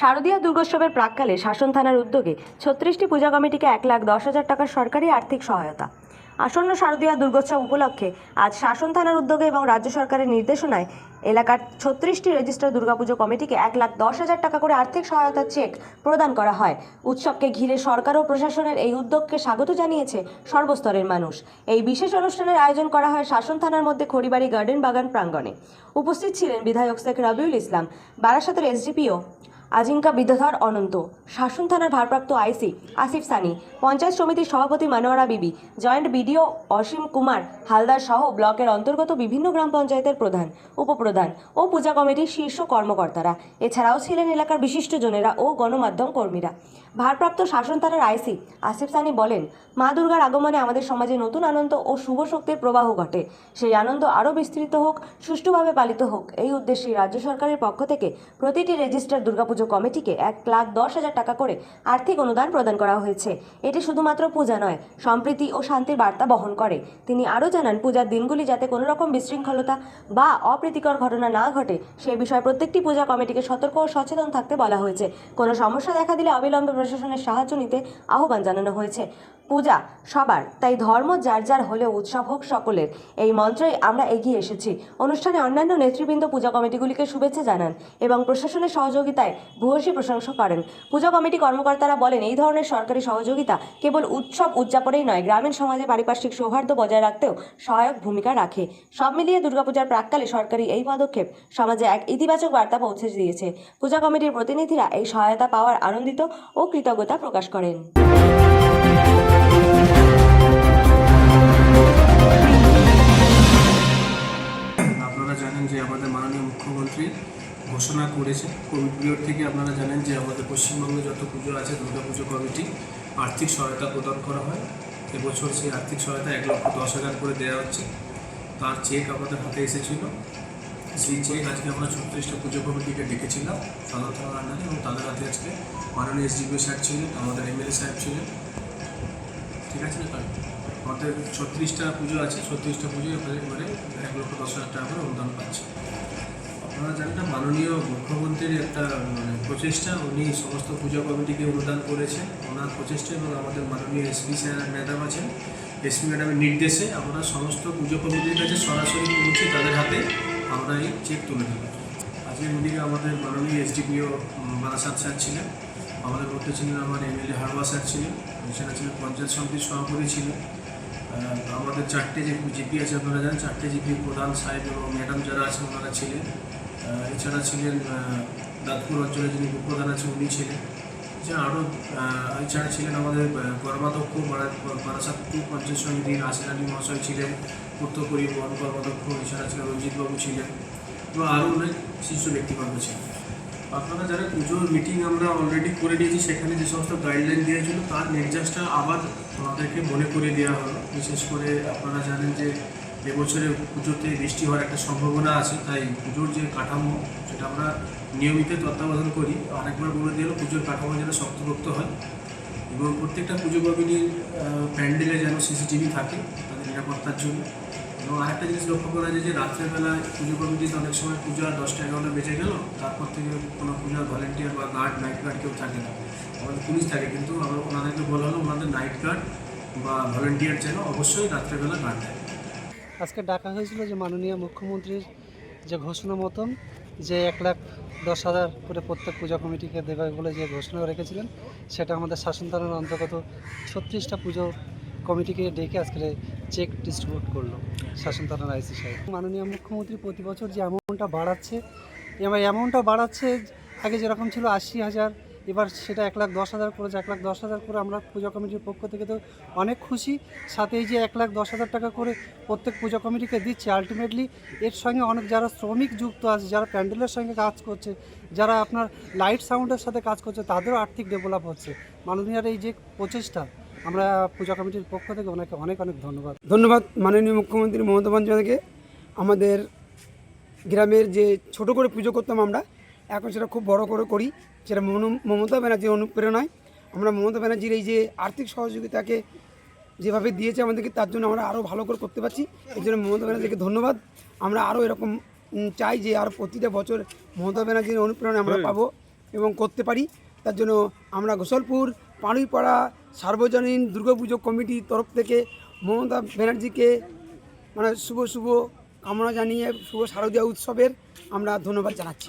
শারদীয় দুর্গোৎসবের প্রাককালে শাসন থানার উদ্যোগে ছত্রিশটি পূজা কমিটিকে এক লাখ দশ হাজার টাকার সরকারি আর্থিক সহায়তা। আসন্ন শারদীয় দুর্গোৎসব উপলক্ষে আজ শাসন থানার উদ্যোগে এবং রাজ্য সরকারের নির্দেশনায় এলাকার ছত্রিশটি রেজিস্টার দুর্গাপুজো কমিটিকে এক লাখ দশ হাজার টাকা করে আর্থিক সহায়তার চেক প্রদান করা হয়। উৎসবকে ঘিরে সরকার ও প্রশাসনের এই উদ্যোগকে স্বাগত জানিয়েছে সর্বস্তরের মানুষ। এই বিশেষ অনুষ্ঠানের আয়োজন করা হয় শাসন থানার মধ্যে খড়িবাড়ি গার্ডেন বাগান প্রাঙ্গণে। উপস্থিত ছিলেন বিধায়ক শেখ রবিউল ইসলাম, বারাসাতের এসডিপিও আজিঙ্কা বিদ্যাধর অনন্ত, শাসন থানার ভারপ্রাপ্ত আইসি আসিফ সানি, পঞ্চায়েত সমিতির সভাপতি মানোয়ারা বিবি, জয়েন্ট বিডিও অসীম কুমার হালদার সহ ব্লকের অন্তর্গত বিভিন্ন গ্রাম পঞ্চায়েতের প্রধান, উপপ্রধান ও পূজা কমিটির শীর্ষ কর্মকর্তারা। এছাড়াও ছিলেন এলাকার বিশিষ্টজনেরা ও গণমাধ্যম কর্মীরা। ভারপ্রাপ্ত শাসন থানার আইসি আসিফ সানি বলেন, মা দুর্গার আগমনে আমাদের সমাজে নতুন আনন্দ ও শুভ শক্তির প্রবাহ ঘটে। সেই আনন্দ আরও বিস্তৃত হোক, সুষ্ঠুভাবে পালিত হোক, এই উদ্দেশ্যে রাজ্য সরকারের পক্ষ থেকে প্রতিটি রেজিস্টার দুর্গাপুজো কমিটিকে এক লাখ দশ হাজার টাকা করে আর্থিক অনুদান প্রদান করা হয়েছে। এটি শুধুমাত্র পূজা নয়, সম্প্রীতি ও শান্তির বার্তা বহন করে। তিনি আরও জানান, পূজার দিনগুলি যাতে কোনো রকম বিশৃঙ্খলতা বা অপ্রীতিকর ঘটনা না ঘটে, সে বিষয়ে প্রত্যেকটি পূজা কমিটিকে সতর্ক ও সচেতন থাকতে বলা হয়েছে। কোনো সমস্যা দেখা দিলে অবিলম্বে প্রশাসনের সাহায্য নিতে আহ্বান জানানো হয়েছে। পূজা, সবার। তাই ধর্ম যার যার হলেও উৎসব হোক সকলের। এই মন্ত্রেই আমরা এগিয়ে এসেছি। অনুষ্ঠানে অন্যান্য নেতৃবৃন্দ পূজা কমিটিগুলিকে শুভেচ্ছা জানান এবং প্রশাসনের সহযোগিতায় ভূয়সী প্রশংসা করেন। পূজা কমিটি কর্মকর্তারা বলেন, এই ধরনের সরকারি সহযোগিতা কেবল উৎসব উদযাপনেই নয়, গ্রামীণ সমাজে পারিপার্শ্বিক সৌহার্দ্য বজায় রাখতেও সহায়ক ভূমিকা রাখে। সব মিলিয়ে দুর্গাপূজার প্রাককালে সরকারি এই পদক্ষেপ সমাজে এক ইতিবাচক বার্তা পৌঁছে দিয়েছে। পূজা কমিটির প্রতিনিধিরা এই সহায়তা পাওয়ার আনন্দিত ও কৃতজ্ঞতা প্রকাশ করেন। যে আমাদের মাননীয় মুখ্যমন্ত্রী ঘোষণা করেছে কোভিড পিরিয়ড থেকে আপনারা জানেন যে আমাদের পশ্চিমবঙ্গে যত পুজো আছে, দুর্গাপুজো কমিটি আর্থিক সহায়তা প্রদান করা হয়। এবছর সেই আর্থিক সহায়তা এক লক্ষ দশ হাজার করে দেওয়া হচ্ছে। তার চেক আমাদের হাতে এসেছিল। সেই চেক আজকে আমরা ছত্রিশটা পুজো কমিটিকে ডেকেছিলাম থানার আন্ডারে এবং তাদের হাতে আজকে মাননীয় এসডিপিও স্যার ছিলেন, আমাদের এমএলএ সাহেব ছিলেন। ঠিক আছে না আমাদের ছত্রিশটা পুজো আছে, ছত্রিশটা পুজো এবারে এক লক্ষ দশ হাজার টাকা করে অনুদান পাচ্ছে। আপনারা জানেন না, মাননীয় মুখ্যমন্ত্রীর একটা মানে প্রচেষ্টা, উনি সমস্ত পূজা কমিটিকে অনুদান করেছেন ওনার প্রচেষ্টা এবং আমাদের মাননীয় এসপি স্যার ম্যাডাম আছেন। এসপি ম্যাডামের নির্দেশে আমরা সমস্ত পুজো কমিটির কাছে সরাসরি পৌঁছে তাদের হাতে আমরা এই চেক তুলে দিলাম আজকের মিটিংয়ে আমাদের মাননীয় এসডিপিও বারাসাত স্যার ছিলেন। আমাদের মধ্যে ছিলেন আমার এমএলএ হারওয়া স্যার ছিলেন। এছাড়া ছিলেন পঞ্চায়েত সমিতির সভাপতি ছিলেন। আমাদের চারটে যে জিপি আছে আপনারা জানেন, চারটে জিপি প্রধান সাহেব এবং ম্যাডাম যারা আছেন ওনারা ছিলেন। এছাড়া ছিলেন দাঁতপুর অঞ্চলে যিনি উপপ্রধান আছেন, উনি ছিলেন। এছাড়া আরও এছাড়া ছিলেন আমাদের কর্মাধ্যক্ষ বারাসাত টু পঞ্চায়েত সমিতির আসির আলী মহাশয় ছিলেন উত্তরপুরী বন কর্মাধ্যক্ষ, এছাড়া ছিলেন রঞ্জিতবাবু ছিলেন। এবং আরও অনেক শীর্ষ ব্যক্তিবর্গ ছিলেন। আপনারা যারা পুজোর মিটিং আমরা অলরেডি করে নিয়েছি, সেখানে যে সমস্ত গাইডলাইন দিয়েছিল তার নির্যাসটা আবার আমাদেরকে মনে করে দেওয়া হলো। বিশেষ করে আপনারা জানেন যে এবছরে পুজোতে বৃষ্টি হওয়ার একটা সম্ভাবনা আছে, তাই পুজোর যে কাঠামো, সেটা আমরা নিয়মিত তত্ত্বাবধান করি। অনেকবার বলে দিয়ে পুজোর কাঠামো যেন শক্তপোক্ত হয় এবং প্রত্যেকটা পুজো কমিটির প্যান্ডেলে যেন সিসিটিভি থাকে, তাদের নিরাপত্তার জন্য। এবং আরেকটা জিনিস লক্ষ্য করা যায় যে রাত্রেবেলায় পুজো কমিটিতে অনেক সময় পূজা দশটা এগারোটা বেজে গেল, তারপর থেকে কোনো পূজার ভলেন্টিয়ার বা গার্ড নাইট গার্ড কেউ থাকে না। আমাদের পুলিশ থাকে, কিন্তু আমরা ওনাদেরকে বলা হলো ওনাদের নাইট গার্ড বা ভলেন্টিয়ার যেন অবশ্যই রাত্রেবেলা গার্ড দেয়। আজকে ডাকা হয়েছিল যে মাননীয় মুখ্যমন্ত্রীর যে ঘোষণা মতন, যে এক লাখ দশ হাজার করে প্রত্যেক পূজা কমিটিকে দেবে বলে যে ঘোষণা রেখেছিলেন, সেটা আমাদের শাসন থানার অন্তর্গত ছত্রিশটা পুজো কমিটিকে ডেকে আজকে চেক ডিস্ট্রিবিউট করল শাসন থানার আইসি সাহেব। মাননীয় মুখ্যমন্ত্রী প্রতি বছর যে অ্যামাউন্টটা বাড়াচ্ছে এবার অ্যামাউন্টটা বাড়াচ্ছে, আগে যেরকম ছিল আশি হাজার, এবার সেটা এক লাখ দশ হাজার করেছে, এক লাখ দশ হাজার করে আমরা পূজা কমিটির পক্ষ থেকে তো অনেক খুশি। সাথে এই যে এক লাখ দশ হাজার টাকা করে প্রত্যেক পূজা কমিটিকে দিচ্ছে আলটিমেটলি এর সঙ্গে অনেক যারা শ্রমিক যুক্ত আছে, যারা প্যান্ডেলের সঙ্গে কাজ করছে, যারা আপনার লাইট সাউন্ডের সাথে কাজ করছে, তাদেরও আর্থিক ডেভেলপ হচ্ছে। মাননীয়ার এই যে প্রচেষ্টা আমরা পূজা কমিটির পক্ষ থেকে ওনাকে অনেক অনেক ধন্যবাদ। ধন্যবাদ মাননীয় মুখ্যমন্ত্রী মমতা বন্দ্যোপাধ্যায়কে। আমাদের গ্রামের যে ছোট করে পুজো করতাম আমরা এখন সেটা খুব বড় করে করি। সেটা মনো- মমতা ব্যানার্জির অনুপ্রেরণায়। আমরা মমতা ব্যানার্জির এই যে আর্থিক সহযোগিতাকে যেভাবে দিয়েছে আমাদেরকে তার জন্য আমরা আরও ভালো করে করতে পারছি। এই জন্য মমতা ব্যানার্জিকে ধন্যবাদ। আমরা আরও এরকম চাই যে আর প্রতিটা বছর মমতা ব্যানার্জির অনুপ্রেরণা আমরা পাবো এবং করতে পারি। তার জন্য আমরা গোসলপুর পাড়ুইপাড়া সার্বজনীন দুর্গাপুজো কমিটির তরফ থেকে মমতা ব্যানার্জিকে মানে শুভ শুভ কামনা জানিয়ে, শুভ শারদীয় উৎসবের আমরা ধন্যবাদ জানাচ্ছি।